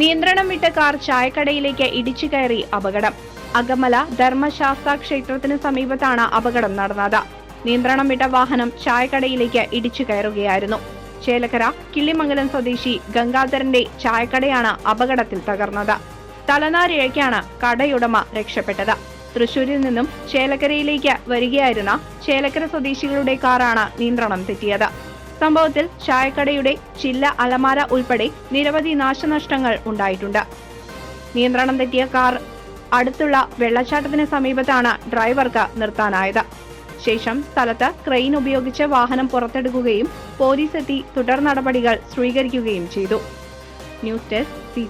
നിയന്ത്രണം വിട്ട കാർ ചായക്കടയിലേക്ക് ഇടിച്ചു കയറി അപകടം. അകമല ധർമ്മശാസ്ത്ര ക്ഷേത്രത്തിന് സമീപത്താണ് അപകടം നടന്നത്. നിയന്ത്രണം വിട്ട വാഹനം ചായക്കടയിലേക്ക് ഇടിച്ചു കയറുകയായിരുന്നു. ചേലക്കര കിള്ളിമംഗലം സ്വദേശി ഗംഗാധരന്റെ ചായക്കടയാണ് അപകടത്തിൽ തകർന്നത്. തലനാരിഴയ്ക്കാണ് കടയുടമ രക്ഷപ്പെട്ടത്. തൃശൂരിൽ നിന്നും ചേലക്കരയിലേക്ക് വരികയായിരുന്ന ചേലക്കര സ്വദേശികളുടെ കാറാണ് നിയന്ത്രണം തെറ്റിയത്. സംഭവത്തിൽ ചായക്കടയുടെ ചില്ല അലമാര ഉൾപ്പെടെ നിരവധി നാശനഷ്ടങ്ങൾ ഉണ്ടായിട്ടുണ്ട്. നിയന്ത്രണം തെറ്റിയ കാർ അടുത്തുള്ള വെള്ളച്ചാട്ടത്തിന് സമീപത്താണ് ഡ്രൈവർക്ക് നിർത്താനായത്. ശേഷം സ്ഥലത്ത് ക്രെയിൻ ഉപയോഗിച്ച് വാഹനം പുറത്തെടുക്കുകയും പോലീസെത്തി തുടർ നടപടികൾ സ്വീകരിക്കുകയും ചെയ്തു. News desk C